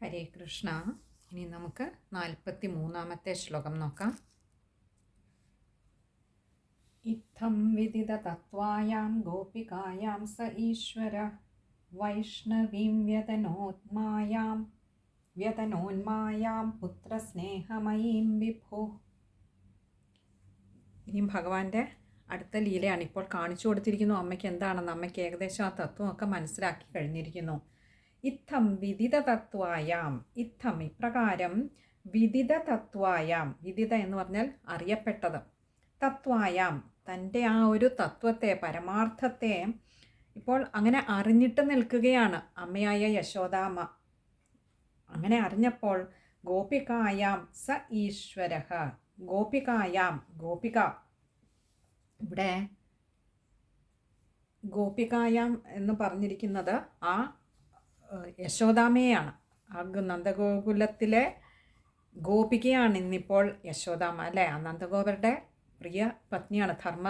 ഹരേ കൃഷ്ണ. ഇനി നമുക്ക് നാൽപ്പത്തി മൂന്നാമത്തെ ശ്ലോകം നോക്കാം. ഇത്തം വിദിത തത്വായാം ഗോപികായാം സ ഈശ്വര. വൈഷ്ണവീം വ്യതനോത്മായാം വ്യതനോന്മായാം പുത്രസ്നേഹമയീം വിഭു. ഇനിയും ഭഗവാന്റെ അടുത്ത ലീലയാണ് ഇപ്പോൾ കാണിച്ചു കൊടുത്തിരിക്കുന്നു. അമ്മയ്ക്ക് എന്താണെന്ന് അമ്മയ്ക്ക് ഏകദേശം ആ തത്വമൊക്കെ മനസ്സിലാക്കി കഴിഞ്ഞിരിക്കുന്നു. ഇത്തം വിദിത തത്വായാം ഇത്തം ഇപ്രകാരം വിദിത തത്വായാം വിദിത എന്ന് പറഞ്ഞാൽ അറിയപ്പെട്ടത്. തത്വായാം തന്റെ ആ ഒരു തത്വത്തെ പരമാർത്ഥത്തെ ഇപ്പോൾ അങ്ങനെ അറിഞ്ഞിട്ട് നിൽക്കുകയാണ് അമ്മയായ യശോദാമ്മ അങ്ങനെ അറിഞ്ഞപ്പോൾ ഗോപികായാം സ ഈശ്വര. ഗോപികായാം ഗോപിക. ഇവിടെ ഗോപികായാം എന്ന് പറഞ്ഞിരിക്കുന്നത് ആ ഏഹ്, യശോദാമ്മയാണ് ആ നന്ദഗോകുലത്തിലെ ഗോപികയാണ് ഇന്നിപ്പോൾ യശോദാമ അല്ലേ? ആ നന്ദഗോപരുടെ പ്രിയ പത്നിയാണ് ധർമ്മ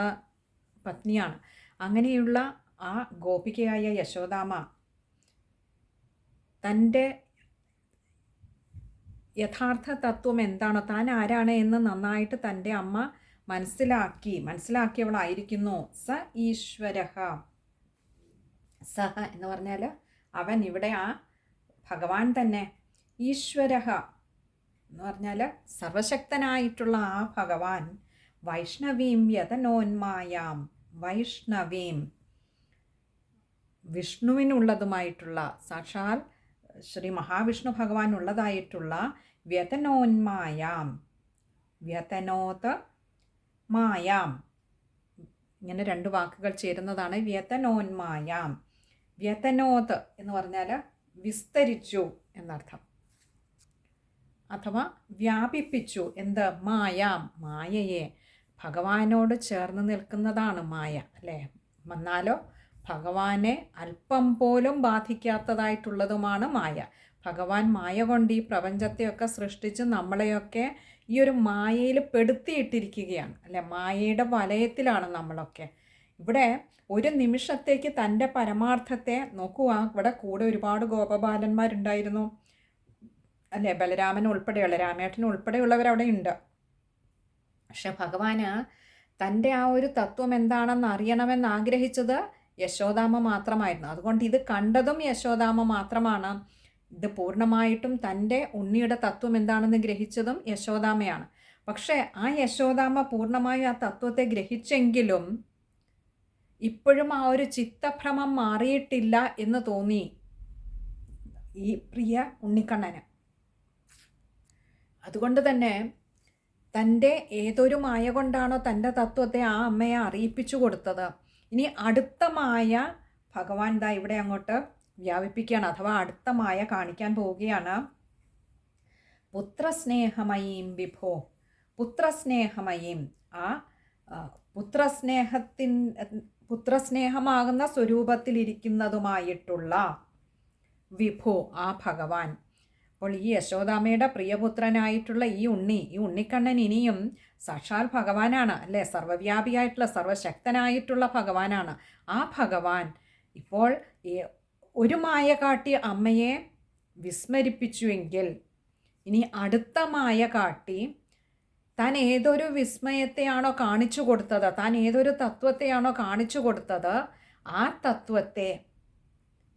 പത്നിയാണ്. അങ്ങനെയുള്ള ആ ഗോപികയായ യശോദാമ തന്റെ യഥാർത്ഥ തത്വം എന്താണോ താൻ ആരാണ് എന്ന് നന്നായിട്ട് തന്റെ അമ്മ മനസ്സിലാക്കി മനസ്സിലാക്കിയവളായിരിക്കുന്നു. സ ഈശ്വര സഹ എന്ന് പറഞ്ഞാൽ അവൻ ഇവിടെ ആ ഭഗവാൻ തന്നെ ഈശ്വരഹ എന്ന് പറഞ്ഞാൽ സർവശക്തനായിട്ടുള്ള ആ ഭഗവാൻ വൈഷ്ണവീം യതനോന്മായാം വൈഷ്ണവീം വിഷ്ണുവിനുള്ളതുമായിട്ടുള്ള സാക്ഷാൽ ശ്രീ മഹാവിഷ്ണു ഭഗവാൻ ഉള്ളതായിട്ടുള്ള വ്യതനോന്മായാം വ്യതനോത് മായാം. ഇങ്ങനെ രണ്ട് വാക്കുകൾ ചേരുന്നതാണ് വ്യതനോന്മായാം. വ്യതനോത് എന്ന് പറഞ്ഞാൽ വിസ്തരിച്ചു എന്നർത്ഥം. അഥവാ വ്യാപിപ്പിച്ചു. എന്ത്? മായാം മായയെ. ഭഗവാനോട് ചേർന്ന് നിൽക്കുന്നതാണ് മായ അല്ലേ? വന്നാലോ ഭഗവാനെ അല്പം പോലും ബാധിക്കാത്തതായിട്ടുള്ളതുമാണ് മായ. ഭഗവാൻ മായ കൊണ്ട് ഈ പ്രപഞ്ചത്തെയൊക്കെ സൃഷ്ടിച്ച് നമ്മളെയൊക്കെ ഈ ഒരു മായയിൽ പെടുത്തിയിട്ടിരിക്കുകയാണ്. അല്ലെ? മായയുടെ വലയത്തിലാണ് നമ്മളൊക്കെ. ഇവിടെ ഒരു നിമിഷത്തേക്ക് തന്റെ പരമാർത്ഥത്തെ നോക്കുക ഇവിടെ കൂടെ ഒരുപാട് ഗോപബാലന്മാരുണ്ടായിരുന്നു. അല്ലേ? ബലരാമൻ ഉൾപ്പെടെയുള്ള രാമേട്ടൻ ഉൾപ്പെടെയുള്ളവർ അവിടെ ഉണ്ട്. പക്ഷെ ഭഗവാന് തന്റെ ആ ഒരു തത്വം എന്താണെന്ന് അറിയണമെന്ന് ആഗ്രഹിച്ചത് യശോദാമ മാത്രമായിരുന്നു. അതുകൊണ്ട് ഇത് കണ്ടതും യശോദാമ മാത്രമാണ്. ഇത് പൂർണമായിട്ടും തന്റെ ഉണ്ണിയുടെ തത്വം എന്താണെന്ന് ഗ്രഹിച്ചതും യശോദാമയാണ് പക്ഷേ ആ യശോദാമ പൂർണമായി ആ തത്വത്തെ ഗ്രഹിച്ചെങ്കിലും ഇപ്പോഴും ആ ഒരു ചിത്തഭ്രമം മാറിയിട്ടില്ല എന്ന് തോന്നി ഈ പ്രിയ ഉണ്ണിക്കണ്ണന്. അതുകൊണ്ട് തന്നെ തന്റെ ഏതൊരു മായ കൊണ്ടാണോ തന്റെ തത്വത്തെ ആ അമ്മയെ അറിയിപ്പിച്ചു കൊടുത്തത്. ഇനി അടുത്ത മായ ഭഗവാൻ ദാ ഇവിടെ അങ്ങോട്ട് വ്യാപിപ്പിക്കുകയാണ് അഥവാ അടുത്ത മായ കാണിക്കാൻ പോവുകയാണ്. പുത്രസ്നേഹമയീം വിഭോ പുത്രസ്നേഹമയീം. ആ പുത്രസ്നേഹത്തിൻ പുത്രസ്നേഹമാകുന്ന സ്വരൂപത്തിലിരിക്കുന്നതുമായിട്ടുള്ള വിഭു ആ ഭഗവാൻ. അപ്പോൾ ഈ യശോദാമയുടെ പ്രിയപുത്രനായിട്ടുള്ള ഈ ഉണ്ണി ഈ ഉണ്ണിക്കണ്ണൻ ഇനിയും സാക്ഷാൽ ഭഗവാനാണ് അല്ലേ? സർവവ്യാപിയായിട്ടുള്ള സർവശക്തനായിട്ടുള്ള ഭഗവാനാണ്. ആ ഭഗവാൻ ഇപ്പോൾ ഒരു മായ കാട്ടി അമ്മയെ വിസ്മരിപ്പിച്ചുവെങ്കിൽ ഇനി അടുത്ത മായ കാട്ടി താൻ ഏതൊരു വിസ്മയത്തെയാണോ കാണിച്ചു കൊടുത്തത്? താൻ ഏതൊരു തത്വത്തെയാണോ കാണിച്ചു കൊടുത്തത്? ആ തത്വത്തെ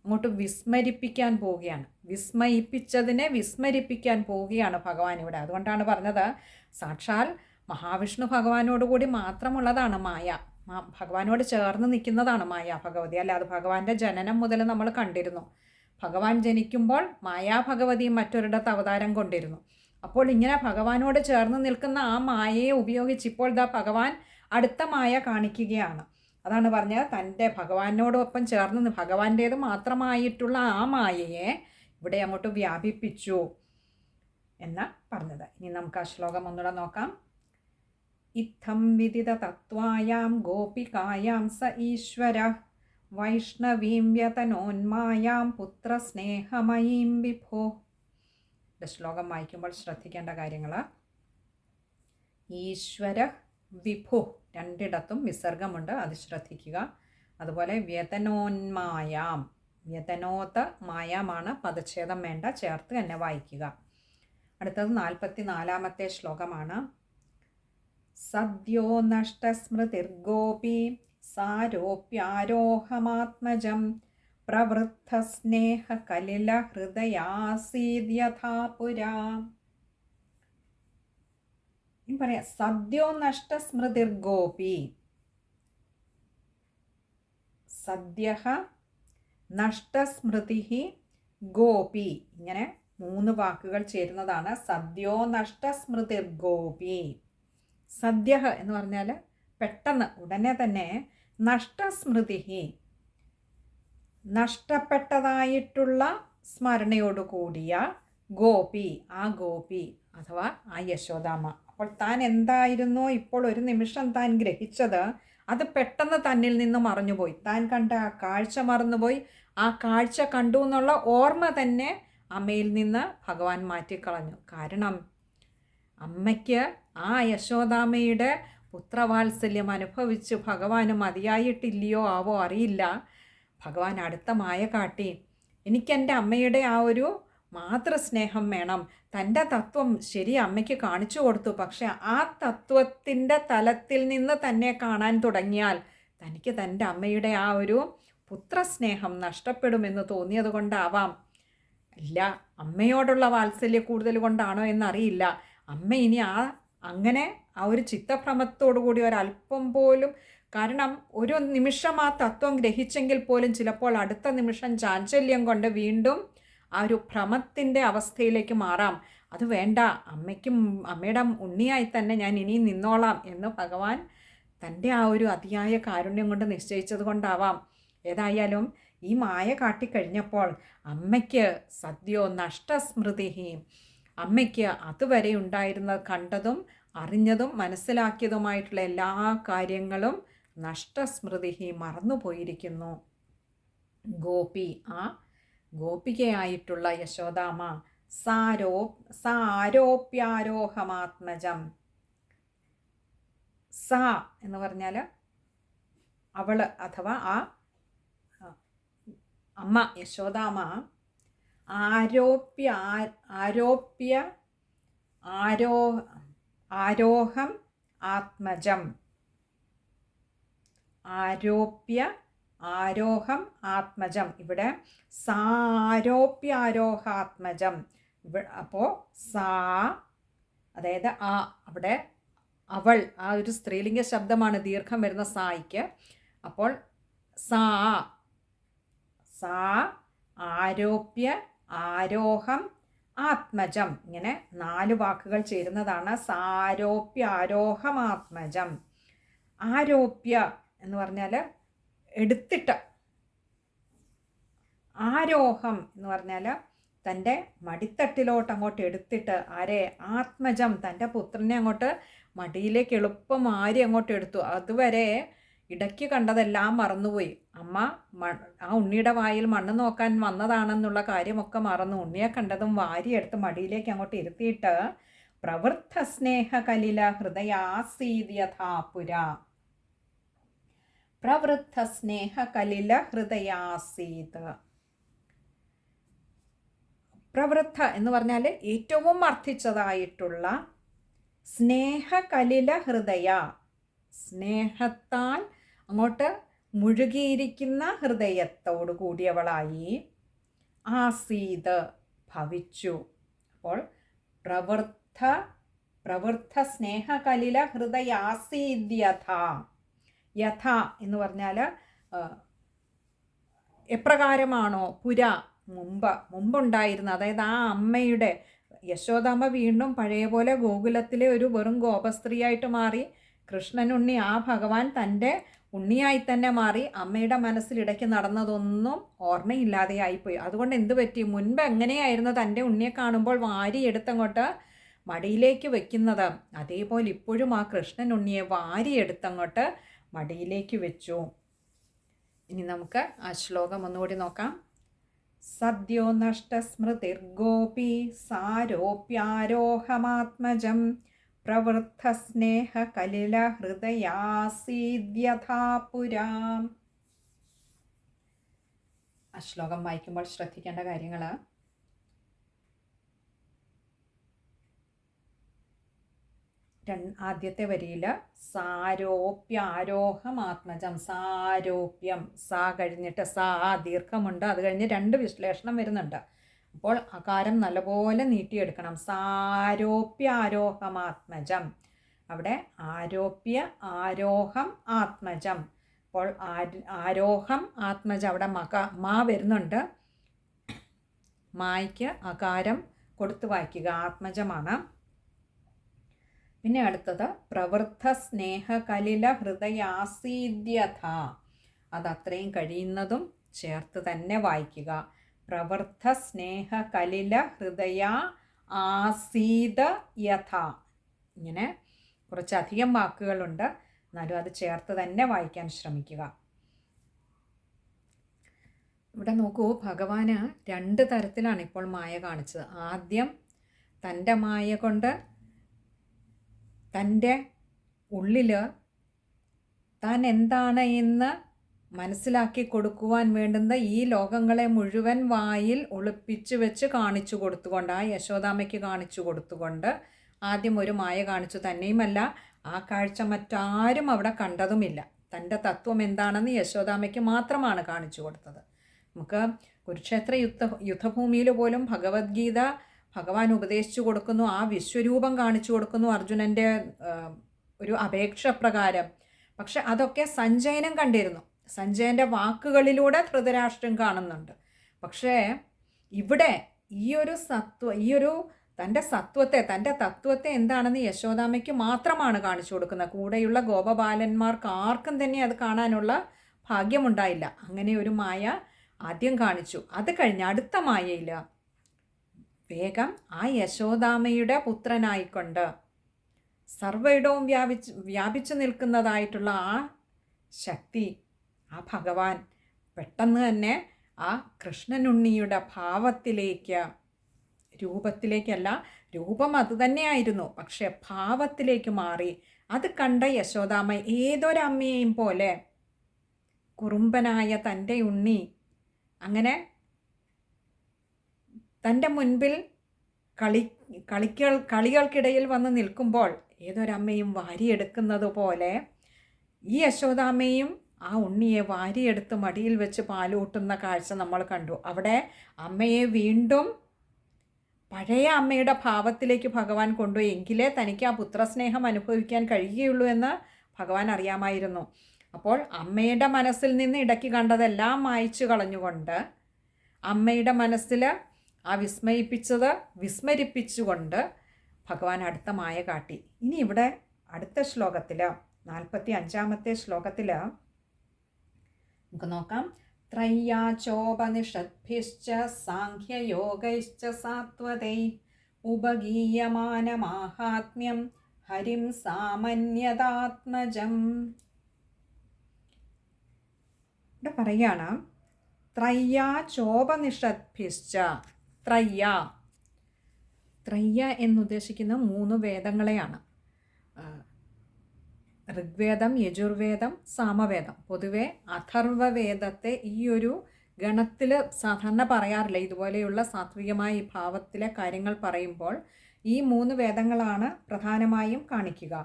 അങ്ങോട്ട് വിസ്മരിപ്പിക്കാൻ പോവുകയാണ്. വിസ്മയിപ്പിച്ചതിനെ വിസ്മരിപ്പിക്കാൻ പോവുകയാണ് ഭഗവാൻ ഇവിടെ. അതുകൊണ്ടാണ് പറഞ്ഞത് സാക്ഷാൽ മഹാവിഷ്ണു ഭഗവാനോടുകൂടി മാത്രമുള്ളതാണ് മായ. ഭഗവാനോട് ചേർന്ന് നിൽക്കുന്നതാണ് മായ ഭഗവതി. അല്ലാതെ ഭഗവാന്റെ ജനനം മുതൽ നമ്മൾ കണ്ടിരുന്നു. ഭഗവാൻ ജനിക്കുമ്പോൾ മായാ ഭഗവതി മറ്റൊരിടത്ത് അവതാരം കൊണ്ടിരുന്നു. അപ്പോൾ ഇങ്ങനെ ഭഗവാനോട് ചേർന്ന് നിൽക്കുന്ന ആ മായയെ ഉപയോഗിച്ച് ഇപ്പോൾ ദാ ഭഗവാൻ അടുത്ത മായ കാണിക്കുകയാണ്. അതാണ് പറഞ്ഞത് തന്റെ ഭഗവാനോടൊപ്പം ചേർന്ന് ഭഗവാന്റേത് മാത്രമായിട്ടുള്ള ആ മായയെ ഇവിടെ അങ്ങോട്ട് വ്യാപിപ്പിച്ചു എന്ന് പറഞ്ഞത്. ഇനി നമുക്ക് ആ ശ്ലോകം ഒന്നുകൂടെ നോക്കാം. ഇത്തം വിദിത തത്വായാം ഗോപികായാം സ ഈശ്വര. വൈഷ്ണവീം വ്യതനോന്മായാം പുത്രസ്നേഹമയീം വിഭോ. ശ്ലോകം വായിക്കുമ്പോൾ ശ്രദ്ധിക്കേണ്ട കാര്യങ്ങൾ ഈശ്വര വിഭു രണ്ടിടത്തും വിസർഗമുണ്ട് അത് ശ്രദ്ധിക്കുക. അതുപോലെ വ്യതനോന്മായാം വ്യതനോത്ത മായാമാണ് പദച്ഛേദം വേണ്ട ചേർത്ത് തന്നെ വായിക്കുക. അടുത്തത് നാൽപ്പത്തി നാലാമത്തെ ശ്ലോകമാണ്. സദ്യോ നഷ്ടസ്മൃതിർഗോപി സാരോപ്യാരോഹമാത്മജം പ്രവൃദ്ധസ്നേഹകലിലഹൃദയാസീദ്യഥാ പുരാ ഇനി പറയാം സദ്യോ നഷ്ട നഷ്ടസ്മൃതിർഗോപി. സദ്യ നഷ്ടസ്മൃതി ഗോപി. ഇങ്ങനെ മൂന്ന് വാക്കുകൾ ചേരുന്നതാണ് സദ്യോ നഷ്ടസ്മൃതിർ ഗോപി സദ്യ എന്ന് പറഞ്ഞാൽ പെട്ടെന്ന് ഉടനെ തന്നെ നഷ്ടസ്മൃതി നഷ്ടപ്പെട്ടതായിട്ടുള്ള സ്മരണയോട് കൂടിയ ഗോപി ആ ഗോപി അഥവാ ആ യശോദാമ്മ. അപ്പോൾ താൻ എന്തായിരുന്നോ? ഇപ്പോൾ ഒരു നിമിഷം താൻ ഗ്രഹിച്ചത് അത് പെട്ടെന്ന് തന്നിൽ നിന്ന് മറഞ്ഞുപോയി. താൻ കണ്ട ആ കാഴ്ച മറന്നുപോയി. ആ കാഴ്ച കണ്ടു എന്നുള്ള ഓർമ്മ തന്നെ അമ്മയിൽ നിന്ന് ഭഗവാൻ മാറ്റിക്കളഞ്ഞു. കാരണം അമ്മയ്ക്ക് ആ യശോദാമയുടെ പുത്രവാത്സല്യം അനുഭവിച്ച് ഭഗവാന് മതിയായിട്ടില്ലയോ ആവോ അറിയില്ല. ഭഗവാൻ അടുത്ത മായ കാട്ടി. എനിക്കെന്റെ അമ്മയുടെ ആ ഒരു മാതൃസ്നേഹം വേണം. തന്റെ തത്വം ശരി അമ്മയ്ക്ക് കാണിച്ചു കൊടുത്തു. പക്ഷെ ആ തത്വത്തിന്റെ തലത്തിൽ നിന്ന് തന്നെ കാണാൻ തുടങ്ങിയാൽ തനിക്ക് തന്റെ അമ്മയുടെ ആ ഒരു പുത്രസ്നേഹം നഷ്ടപ്പെടുമെന്ന് തോന്നിയത് കൊണ്ടാവാം. ഇല്ല അമ്മയോടുള്ള വാത്സല്യ കൂടുതൽ കൊണ്ടാണോ എന്നറിയില്ല. അമ്മ ഇനി ആ അങ്ങനെ ആ ഒരു ചിത്തഭ്രമത്തോടു കൂടി ഒരല്പം പോലും കാരണം ഒരു നിമിഷം ആ തത്വം ഗ്രഹിച്ചെങ്കിൽ പോലും ചിലപ്പോൾ അടുത്ത നിമിഷം ചാഞ്ചല്യം കൊണ്ട് വീണ്ടും ആ ഒരു ഭ്രമത്തിന്റെ അവസ്ഥയിലേക്ക് മാറാം. അത് വേണ്ട. അമ്മയ്ക്കും അമ്മയുടെ ഉണ്ണിയായി തന്നെ ഞാൻ ഇനി നിന്നോളാം എന്ന് ഭഗവാൻ തന്റെ ആ ഒരു അതിയായ കാരുണ്യം കൊണ്ട് നിശ്ചയിച്ചത് കൊണ്ടാവാം. ഏതായാലും ഈ മായ കാട്ടിക്കഴിഞ്ഞപ്പോൾ അമ്മയ്ക്ക് സദ്യോ നഷ്ടസ്മൃതി അമ്മയ്ക്ക് അതുവരെ ഉണ്ടായിരുന്ന കണ്ടതും അറിഞ്ഞതും മനസ്സിലാക്കിയതുമായിട്ടുള്ള എല്ലാ കാര്യങ്ങളും നഷ്ടസ്മൃതി മറന്നുപോയിരിക്കുന്നു. ഗോപി ആ? ഗോപികയായിട്ടുള്ള യശോദാമ സാരോ സാരോപ്യാരോഹമാത്മജം. സ എന്ന് പറഞ്ഞാൽ അവൾ അഥവാ ആ അമ്മ യശോദാമ ആരോപ്യ ആരോപ്യ ആരോ ആരോഹം ആത്മജം. ആരോപ്യ ആരോഹം ആത്മജം. ഇവിടെ സാരോപ്യാരോഹാത്മജം ഇവ അപ്പോൾ സാ അതായത് ആ അവിടെ അവൾ ആ ഒരു സ്ത്രീലിംഗ ശബ്ദമാണ് ദീർഘം വരുന്ന സായിക്ക്. അപ്പോൾ സാ സാ ആരോപ്യ ആരോഹം ആത്മജം. ഇങ്ങനെ നാല് വാക്കുകൾ ചേരുന്നതാണ് സാരോപ്യ ആരോഹം ആത്മജം. ആരോപ്യ എന്ന് പറഞ്ഞാൽ എടുത്തിട്ട് ആരോഹം എന്ന് പറഞ്ഞാൽ തന്റെ മടിത്തട്ടിലോട്ട് അങ്ങോട്ട് എടുത്തിട്ട് ആരെ? ആത്മജം. തന്റെ പുത്രനെ അങ്ങോട്ട് മടിയിലേക്ക് എളുപ്പം ആരി അങ്ങോട്ട് എടുത്തു. അതുവരെ ഇടയ്ക്ക് കണ്ടതെല്ലാം മറന്നുപോയി. അമ്മ ആ ഉണ്ണിയുടെ വായിൽ മണ്ണ് നോക്കാൻ വന്നതാണെന്നുള്ള കാര്യമൊക്കെ മറന്നു. ഉണ്ണിയെ കണ്ടതും വാരിയെടുത്ത് മടിയിലേക്ക് അങ്ങോട്ട് ഇരുത്തിയിട്ട് പ്രവൃത്ത സ്നേഹ കലില ഹൃദയാസീദ്യഥാപുര പ്രവൃദ്ധ സ്നേഹ കലില ഹൃദയാസീത് പ്രവൃദ്ധ എന്ന് പറഞ്ഞാൽ ഏറ്റവും അർത്ഥിച്ചതായിട്ടുള്ള സ്നേഹകലില ഹൃദയ സ്നേഹത്താൽ അങ്ങോട്ട് മുഴുകിയിരിക്കുന്ന ഹൃദയത്തോട് കൂടിയവളായി ആസീത് ഭവിച്ചു. അപ്പോൾ പ്രവൃദ്ധ പ്രവൃദ്ധ സ്നേഹകലില ഹൃദയാസീദ്യഥ യഥ എന്ന് പറഞ്ഞാൽ എപ്രകാരമാണോ പുര മുമ്പ് മുമ്പുണ്ടായിരുന്ന അതായത് ആ അമ്മയുടെ യശോദാമ്മ വീണ്ടും പഴയ പോലെ ഗോകുലത്തിലെ ഒരു വെറും ഗോപസ്ത്രീയായിട്ട് മാറി കൃഷ്ണനുണ്ണി ആ ഭഗവാൻ തന്റെ ഉണ്ണിയായി തന്നെ മാറി അമ്മയുടെ മനസ്സിലിടയ്ക്ക് നടന്നതൊന്നും ഓർമ്മയില്ലാതെ ആയിപ്പോയി. അതുകൊണ്ട് എന്ത് പറ്റി? മുൻപ് എങ്ങനെയായിരുന്നു തന്റെ ഉണ്ണിയെ കാണുമ്പോൾ വാരി എടുത്തങ്ങോട്ട് മടിയിലേക്ക് വെക്കുന്നത്? അതേപോലെ ഇപ്പോഴും ആ കൃഷ്ണൻ ഉണ്ണിയെ വാരി എടുത്തങ്ങോട്ട് മടിയിലേക്ക് വെച്ചു. ഇനി നമുക്ക് ആ ശ്ലോകം ഒന്നുകൂടി നോക്കാം. സദ്യോ നഷ്ടസ്മൃതിർഗോപി സാരോപ്യാരോഹമാത്മജം പ്രവൃദ്ധസ്നേഹ കലില ഹൃദയാസീദ്യഥാപുരാം ആ ശ്ലോകം വായിക്കുമ്പോൾ ശ്രദ്ധിക്കേണ്ട കാര്യങ്ങൾ ആദ്യത്തെ വരിയിൽ സാരോപ്യാരോഹമാത്മജം സാരോപ്യം സാ കഴിഞ്ഞിട്ട് സാ ദീർഘമുണ്ട്. അത് കഴിഞ്ഞ് രണ്ട് വിശ്ലേഷണം വരുന്നുണ്ട്. അപ്പോൾ അകാരം നല്ലപോലെ നീട്ടിയെടുക്കണം. സാരോപ്യാരോഹമാത്മജം. അവിടെ ആരോപ്യ ആരോഹം ആത്മജം. അപ്പോൾ ആരോഹം ആത്മജം അവിടെ മക മാ വരുന്നുണ്ട്. മായ്ക്ക് അകാരം കൊടുത്തു വായിക്കുക. ആത്മജമാണ്. പിന്നെ അടുത്തത് പ്രവൃദ്ധ സ്നേഹകലില ഹൃദയാസീദ്യഥ അത് അത്രയും കഴിയുന്നതും ചേർത്ത് തന്നെ വായിക്കുക. പ്രവൃദ്ധ സ്നേഹകലില ഹൃദയ ആസീത യഥ ഇങ്ങനെ കുറച്ചധികം വാക്കുകളുണ്ട്. എന്നാലും അത് ചേർത്ത് തന്നെ വായിക്കാൻ ശ്രമിക്കുക. ഇവിടെ നോക്കൂ ഭഗവാന് രണ്ട് തരത്തിലാണ് ഇപ്പോൾ മായ കാണിച്ചത്. ആദ്യം തന്റെ മായ കൊണ്ട് തന്റെ ഉള്ളിൽ താൻ എന്താണ് എന്ന് മനസ്സിലാക്കി കൊടുക്കുവാൻ വേണ്ടുന്ന ഈ ലോകങ്ങളെ മുഴുവൻ വായിൽ ഒളിപ്പിച്ചു വെച്ച് കാണിച്ചു കൊടുത്തുകൊണ്ട് ആ യശോദാമയ്ക്ക് കാണിച്ചു കൊടുത്തുകൊണ്ട് ആദ്യം ഒരു മായ കാണിച്ചു. തന്നെയുമല്ല ആ കാഴ്ച മറ്റാരും അവിടെ കണ്ടതുമില്ല. തന്റെ തത്വം എന്താണെന്ന് യശോദാമയ്ക്ക് മാത്രമാണ് കാണിച്ചു കൊടുത്തത്. നമുക്ക് കുരുക്ഷേത്ര യുദ്ധ യുദ്ധഭൂമിയിൽ പോലും ഭഗവത്ഗീത ഭഗവാൻ ഉപദേശിച്ചു കൊടുക്കുന്നു ആ വിശ്വരൂപം കാണിച്ചു കൊടുക്കുന്നു അർജുനന്റെ ഒരു അപേക്ഷ പ്രകാരം പക്ഷെ അതൊക്കെ സഞ്ജയനം കണ്ടിരുന്നു. സഞ്ജയന്റെ വാക്കുകളിലൂടെ ധൃതരാഷ്ട്രം കാണുന്നുണ്ട്. പക്ഷേ ഇവിടെ ഈ ഒരു സത്വ ഈ ഒരു തന്റെ സത്വത്തെ തന്റെ തത്വത്തെ എന്താണെന്ന് യശോദാമയ്ക്ക് മാത്രമാണ് കാണിച്ചു കൊടുക്കുന്നത്. കൂടെയുള്ള ഗോപബാലന്മാർക്ക് ആർക്കും തന്നെ അത് കാണാനുള്ള ഭാഗ്യമുണ്ടായില്ല. അങ്ങനെ ഒരു മായ ആദ്യം കാണിച്ചു. അത് കഴിഞ്ഞ് അടുത്ത മായയിൽ വേഗം ആ യശോദാമയുടെ പുത്രനായിക്കൊണ്ട്. സർവയിടവും വ്യാപിച്ച് വ്യാപിച്ചു നിൽക്കുന്നതായിട്ടുള്ള ആ ശക്തി ആ ഭഗവാൻ പെട്ടെന്ന് തന്നെ ആ കൃഷ്ണനുണ്ണിയുടെ ഭാവത്തിലേക്ക് രൂപത്തിലേക്കല്ല രൂപം അത് തന്നെയായിരുന്നു. പക്ഷെ ഭാവത്തിലേക്ക് മാറി. അത് കണ്ട യശോദാമ ഏതൊരമ്മയെയും പോലെ കുറുമ്പനായ തന്റെ ഉണ്ണി അങ്ങനെ തന്റെ മുൻപിൽ കളി കളികൾ കളികൾക്കിടയിൽ വന്ന് നിൽക്കുമ്പോൾ ഏതൊരമ്മയും വാരിയെടുക്കുന്നത് പോലെ ഈ യശോദാമ്മയും ആ ഉണ്ണിയെ വാരിയെടുത്ത് മടിയിൽ വെച്ച് പാലൂട്ടുന്ന കാഴ്ച നമ്മൾ കണ്ടു. അവിടെ അമ്മയെ വീണ്ടും പഴയ അമ്മയുടെ ഭാവത്തിലേക്ക് ഭഗവാൻ കൊണ്ടുപോയി. എങ്കിലേ തനിക്ക് ആ പുത്രസ്നേഹം അനുഭവിക്കാൻ കഴിയുകയുള്ളൂ എന്ന് ഭഗവാൻ അറിയാമായിരുന്നു. അപ്പോൾ അമ്മയുടെ മനസ്സിൽ നിന്ന് ഇടയ്ക്ക് കണ്ടതെല്ലാം മായ്ച്ചു കളഞ്ഞുകൊണ്ട് അമ്മയുടെ മനസ്സിൽ ആ വിസ്മയിപ്പിച്ചത് വിസ്മരിപ്പിച്ചുകൊണ്ട് ഭഗവാൻ അടുത്ത മായ കാട്ടി. ഇനി ഇവിടെ അടുത്ത ശ്ലോകത്തിൽ നാൽപ്പത്തി അഞ്ചാമത്തെ ശ്ലോകത്തിൽ നമുക്ക് നോക്കാം. ത്രയ്യാചോപനിഷദ്ഭിശ്ച സാഖ്യയോഗൈശ്ച സാത്വതൈ ഉപഗീയമാനമാഹാത്മ്യം ഹരിം സാമന്യതാത്മജം. ഇവിടെ പറയാണ് ത്രയ്യാചോപനിഷദ്ഭിശ്ച ത്രയ്യ. ത്രയ്യ എന്നുദ്ദേശിക്കുന്ന മൂന്ന് വേദങ്ങളെയാണ്. ഋഗ്വേദം യജുർവേദം സാമവേദം. പൊതുവെ അഥർവവേദത്തെ ഈ ഒരു ഗണത്തിൽ സാധാരണ പറയാറില്ല. ഇതുപോലെയുള്ള സാത്വികമായ ഭാവത്തിലെ കാര്യങ്ങൾ പറയുമ്പോൾ ഈ മൂന്ന് വേദങ്ങളാണ് പ്രധാനമായും കാണിക്കുക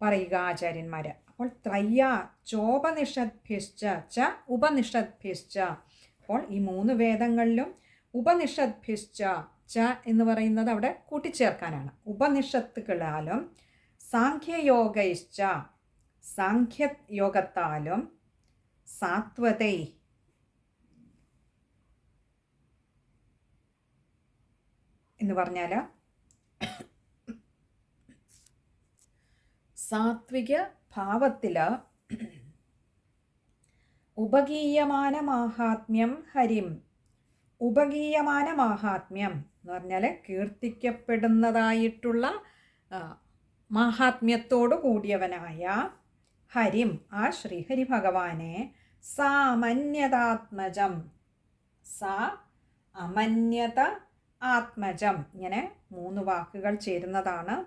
പറയുക ആചാര്യന്മാർ അപ്പോൾ ത്രയ്യ ചോപനിഷദ്ഭിശ്ച ച ഉപനിഷദ്ഭിശ്ച. അപ്പോൾ ഈ മൂന്ന് വേദങ്ങളിലും ഉപനിഷദ്ഭിശ്ച ച എന്ന് പറയുന്നത് അവിടെ കൂട്ടിച്ചേർക്കാനാണ്. ഉപനിഷത്തുകളാലും സാഖ്യയോഗൈശ്ച സാഖ്യയോഗത്താലും സാത്വതൈ എന്ന് പറഞ്ഞാൽ സാത്വിക ഭാവത്തിൽ ഉപഗീയമാന മാഹാത്മ്യം ഹരിം ഉപഗീയമാന മാഹാത്മ്യം എന്ന് പറഞ്ഞാൽ കീർത്തിക്കപ്പെടുന്നതായിട്ടുള്ള മാഹാത്മ്യത്തോടു കൂടിയവനായ ഹരിം ആ ശ്രീഹരി ഭഗവാനെ സാമന്യതാത്മജം. സാ അമന്യത ആത്മജം. ഇങ്ങനെ മൂന്ന് വാക്കുകൾ ചേരുന്നതാണ്.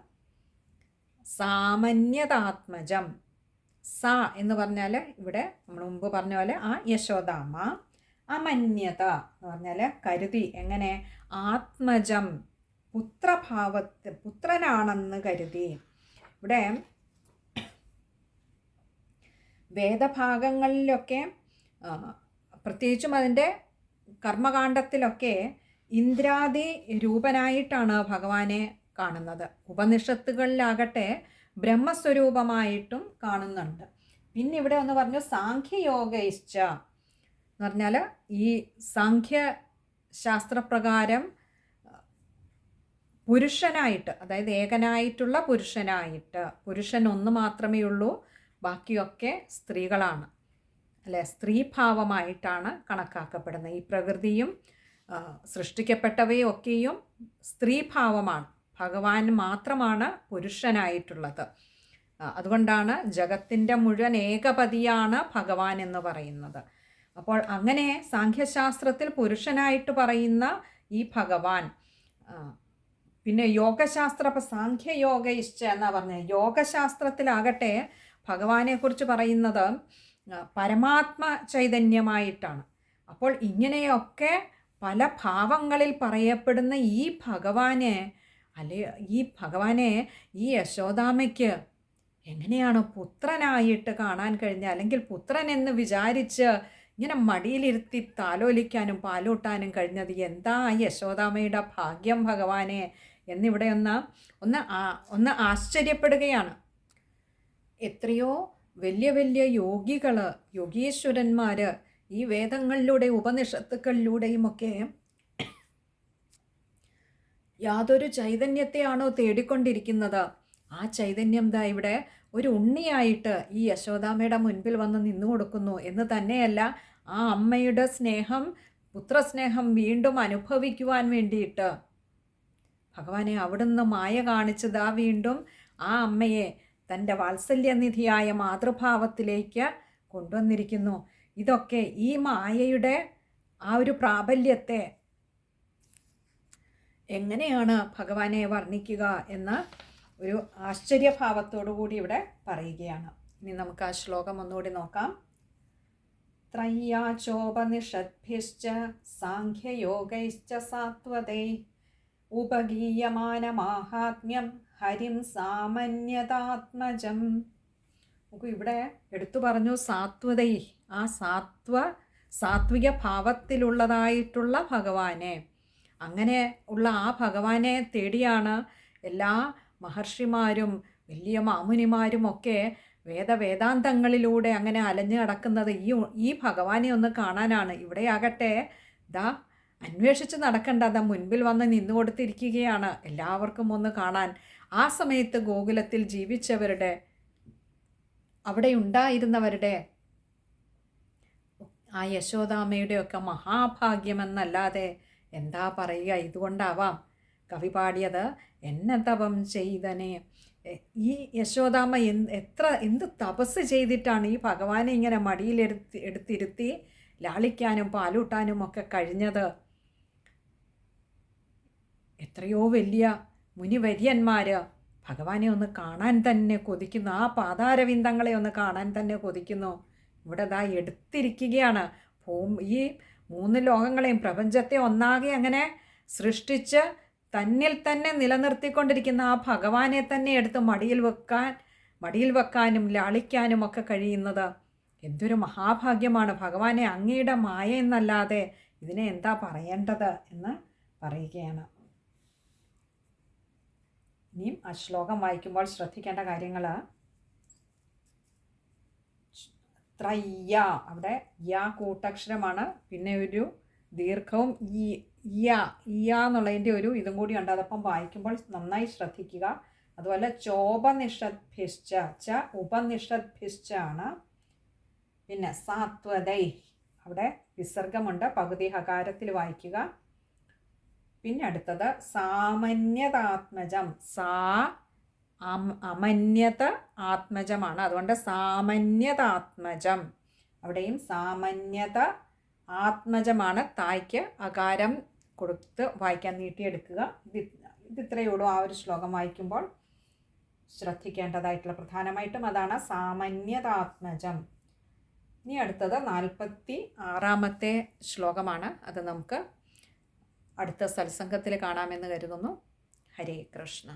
സാമന്യതാത്മജം. സ എന്ന് പറഞ്ഞാൽ ഇവിടെ നമ്മൾ മുമ്പ് പറഞ്ഞ പോലെ ആ യശോദാമ്മ അമന്യത എന്ന് പറഞ്ഞാൽ കരുതി. എങ്ങനെ? ആത്മജം. പുത്രഭാവത്ത് പുത്രനാണെന്ന് കരുതി. ഇവിടെ വേദഭാഗങ്ങളിലൊക്കെ പ്രത്യേകിച്ചും അതിന്റെ കർമ്മകാണ്ഡത്തിലൊക്കെ ഇന്ദ്രാദി രൂപനായിട്ടാണ് ഭഗവാനെ കാണുന്നത്. ഉപനിഷത്തുകളിലാകട്ടെ ബ്രഹ്മസ്വരൂപമായിട്ടും കാണുന്നുണ്ട്. പിന്നെ ഇവിടെ ഒന്ന് പറഞ്ഞു സാഖ്യയോഗയിശ്ച എന്ന് പറഞ്ഞാൽ ഈ സാഖ്യ ശാസ്ത്രപ്രകാരം പുരുഷനായിട്ട് അതായത് ഏകനായിട്ടുള്ള പുരുഷനായിട്ട് പുരുഷൻ ഒന്ന് മാത്രമേ ഉള്ളൂ ബാക്കിയൊക്കെ സ്ത്രീകളാണ്. അല്ലെ? സ്ത്രീഭാവമായിട്ടാണ് കണക്കാക്കപ്പെടുന്നത്. ഈ പ്രകൃതിയും സൃഷ്ടിക്കപ്പെട്ടവയൊക്കെയും സ്ത്രീഭാവമാണ്. ഭഗവാൻ മാത്രമാണ് പുരുഷനായിട്ടുള്ളത്. അതുകൊണ്ടാണ് ജഗത്തിന്റെ മുഴുവൻ ഏകപതിയാണ് ഭഗവാൻ എന്ന് പറയുന്നത്. അപ്പോൾ അങ്ങനെ സാഖ്യശാസ്ത്രത്തിൽ പുരുഷനായിട്ട് പറയുന്ന ഈ ഭഗവാൻ പിന്നെ യോഗശാസ്ത്ര അപ്പം സാഖ്യയോഗ ഇഷ്ട എന്നാ പറഞ്ഞത് യോഗശാസ്ത്രത്തിലാകട്ടെ ഭഗവാനെക്കുറിച്ച് പറയുന്നത് പരമാത്മ ചൈതന്യമായിട്ടാണ്. അപ്പോൾ ഇങ്ങനെയൊക്കെ പല ഭാവങ്ങളിൽ പറയപ്പെടുന്ന ഈ ഭഗവാനെ അല്ലെ ഈ ഭഗവാനെ ഈ യശോദാമയ്ക്ക് എങ്ങനെയാണ് പുത്രനായിട്ട് കാണാൻ കഴിഞ്ഞ അല്ലെങ്കിൽ പുത്രൻ എന്ന് വിചാരിച്ച് ഇങ്ങനെ മടിയിലിരുത്തി താലോലിക്കാനും പാലൂട്ടാനും കഴിഞ്ഞത് എന്താ യശോദാമയുടെ ഭാഗ്യം ഭഗവാനെ? എന്നിവിടെ ഒന്ന് ഒന്ന് ഒന്ന് ആശ്ചര്യപ്പെടുകയാണ്. എത്രയോ വലിയ വലിയ യോഗികൾ യോഗീശ്വരന്മാർ ഈ വേദങ്ങളിലൂടെ ഉപനിഷത്തുക്കളിലൂടെയുമൊക്കെ യാതൊരു ചൈതന്യത്തെയാണോ തേടിക്കൊണ്ടിരിക്കുന്നത്? ആ ചൈതന്യം ദാ ഇവിടെ ഒരു ഉണ്ണിയായിട്ട് ഈ യശോദാമയുടെ മുൻപിൽ വന്ന് നിന്നു കൊടുക്കുന്നു എന്ന് തന്നെയല്ല ആ അമ്മയുടെ സ്നേഹം പുത്രസ്നേഹം വീണ്ടും അനുഭവിക്കുവാൻ വേണ്ടിയിട്ട്. ഭഗവാനെ അവിടുന്ന് മായ കാണിച്ചതാ വീണ്ടും ആ അമ്മയെ തന്റെ വാത്സല്യനിധിയായ മാതൃഭാവത്തിലേക്ക് കൊണ്ടുവന്നിരിക്കുന്നു. ഇതൊക്കെ ഈ മായയുടെ ആ ഒരു പ്രാബല്യത്തെ എങ്ങനെയാണ് ഭഗവാനെ വർണിക്കുക എന്ന് ഒരു ആശ്ചര്യഭാവത്തോടു കൂടി ഇവിടെ പറയുകയാണ്. ഇനി നമുക്ക് ആ ശ്ലോകം ഒന്നുകൂടി നോക്കാം. ത്രയ്യാചോപനിഷദ്ഭിശ്ച സാഖ്യയോഗൈശ്ച സാത്വതൈ. ഉപഗീയമാനമാഹാത്മ്യം ഹരിം സാമന്യതാത്മജം. നമുക്ക് ഇവിടെ എടുത്തു പറഞ്ഞു സാത്വതൈ. ആ സാത്വ സാത്വിക ഭാവത്തിലുള്ളതായിട്ടുള്ള ഭഗവാനെ. അങ്ങനെ ഉള്ള ആ ഭഗവാനെ തേടിയാണ് എല്ലാ മഹർഷിമാരും വലിയ മാമുനിമാരും ഒക്കെ വേദവേദാന്തങ്ങളിലൂടെ അങ്ങനെ അലഞ്ഞു നടക്കുന്നത് ഈ ഈ ഭഗവാനെ ഒന്ന് കാണാനാണ്. ഇവിടെയാകട്ടെ ദാ അന്വേഷിച്ച് നടക്കണ്ട ദ മുൻപിൽ വന്ന് നിന്നു കൊടുത്തിരിക്കുകയാണ് എല്ലാവർക്കും ഒന്ന് കാണാൻ. ആ സമയത്ത് ഗോകുലത്തിൽ ജീവിച്ചവരുടെ അവിടെ ഉണ്ടായിരുന്നവരുടെ ആ യശോദാമ്മയുടെയൊക്കെ മഹാഭാഗ്യമെന്നല്ലാതെ എന്താ പറയുക? ഇതുകൊണ്ടാവാം കവി പാടിയത്. എന്നെ തപം ചെയ്തനെ ഈ യശോദാമ്മ എന്ത് എത്ര എന്ത് തപസ് ചെയ്തിട്ടാണ് ഈ ഭഗവാനെ ഇങ്ങനെ മടിയിലെടുത്ത് എടുത്തിരുത്തി ലാളിക്കാനും പാലൂട്ടാനും ഒക്കെ കഴിഞ്ഞത്? എത്രയോ വലിയ മുനിവര്യന്മാർ ഭഗവാനെ ഒന്ന് കാണാൻ തന്നെ കൊതിക്കുന്നു. ആ പാതാരവിന്ദങ്ങളെ ഒന്ന് കാണാൻ തന്നെ കൊതിക്കുന്നു. ഇവിടെ ദാ എടുത്തിരിക്കുകയാണ്. ഭൂം ഈ മൂന്ന് ലോകങ്ങളെയും പ്രപഞ്ചത്തെ ഒന്നാകെ അങ്ങനെ സൃഷ്ടിച്ച് തന്നിൽ തന്നെ നിലനിർത്തിക്കൊണ്ടിരിക്കുന്ന ആ ഭഗവാനെ തന്നെ എടുത്ത് മടിയിൽ വെക്കാൻ മടിയിൽ വെക്കാനും ലാളിക്കാനും ഒക്കെ കഴിയുന്നത് എന്തൊരു മഹാഭാഗ്യമാണ്. ഭഗവാനെ അങ്ങയുടെ മായ എന്നല്ലാതെ ഇതിനെ എന്താ പറയേണ്ടത് എന്ന് പറയുകയാണ്. ഇനിയും ആ ശ്ലോകം വായിക്കുമ്പോൾ ശ്രദ്ധിക്കേണ്ട കാര്യങ്ങൾ ത്രയ്യ അവിടെ യ കൂട്ടക്ഷരമാണ്. പിന്നെ ഒരു ദീർഘവും ഈ യ ഇയ ഒരു ഇതും കൂടി ഉണ്ട്. അതപ്പം വായിക്കുമ്പോൾ നന്നായി ശ്രദ്ധിക്കുക. അതുപോലെ ചോപനിഷദ്ഭിശ്ച ച ഉപനിഷദ്ഭിശ്ച ആണ് പിന്നെ സാത്വതൈ അവിടെ വിസർഗമുണ്ട്. പകുതി ഹകാരത്തിൽ വായിക്കുക. പിന്നെ അടുത്തത് സാമന്യതാത്മജം. സാ അമന്യത ആത്മജമാണ്. അതുകൊണ്ട് സാമന്യതാത്മജം. അവിടെയും സാമന്യത ആത്മജമാണ്. തായ്ക്ക് അകാരം കൊടുത്ത് വായിക്കാൻ നീട്ടിയെടുക്കുക. ഇത് ഇത് ഇത്രയേ ഉള്ളൂ ആ ഒരു ശ്ലോകം വായിക്കുമ്പോൾ. ശ്രദ്ധിക്കേണ്ടതായിട്ടുള്ള പ്രധാനമായിട്ടും അതാണ് സാമന്യതാത്മജം. ഇനി അടുത്തത് നാൽപ്പത്തി ആറാമത്തെ ശ്ലോകമാണ്. അത് നമുക്ക് അടുത്ത സത്സംഗത്തിൽ കാണാമെന്ന് കരുതുന്നു. ഹരേ കൃഷ്ണ.